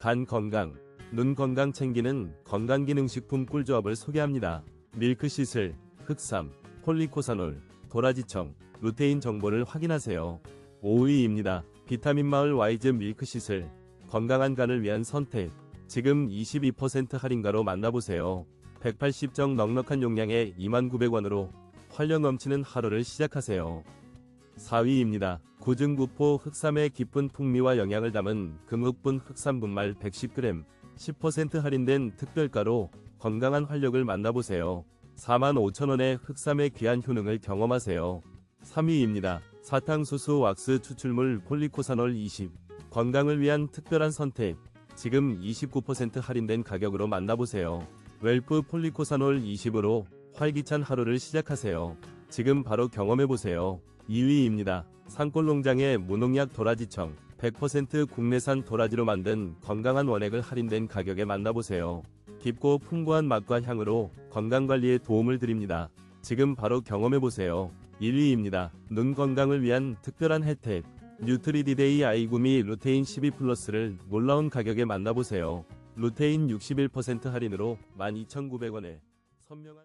간 건강, 눈 건강 챙기는 건강기능식품 꿀조합을 소개합니다. 밀크시슬, 흑삼, 폴리코사놀, 도라지청, 루테인 정보를 확인하세요. 5위입니다. 비타민 마을 와이즈 밀크시슬, 건강한 간을 위한 선택. 지금 22% 할인가로 만나보세요. 180정 넉넉한 용량에 2900원으로 활력 넘치는 하루를 시작하세요. 4위입니다. 구증구포 흑삼의 깊은 풍미와 영양을 담은 금흑분 흑삼 분말 110g 10% 할인된 특별가로 건강한 활력을 만나보세요. 45,000원의 흑삼의 귀한 효능을 경험하세요. 3위입니다. 사탕수수 왁스 추출물 폴리코사놀 20 건강을 위한 특별한 선택 지금 29% 할인된 가격으로 만나보세요. 웰프 폴리코사놀 20으로 활기찬 하루를 시작하세요. 지금 바로 경험해보세요. 2위입니다. 산골농장의 무농약 도라지청 100% 국내산 도라지로 만든 건강한 원액을 할인된 가격에 만나보세요. 깊고 풍부한 맛과 향으로 건강관리에 도움을 드립니다. 지금 바로 경험해보세요. 1위입니다. 눈 건강을 위한 특별한 혜택 뉴트리디데이 아이구미 루테인 12 플러스를 놀라운 가격에 만나보세요. 루테인 61% 할인으로 12,900원에 선명한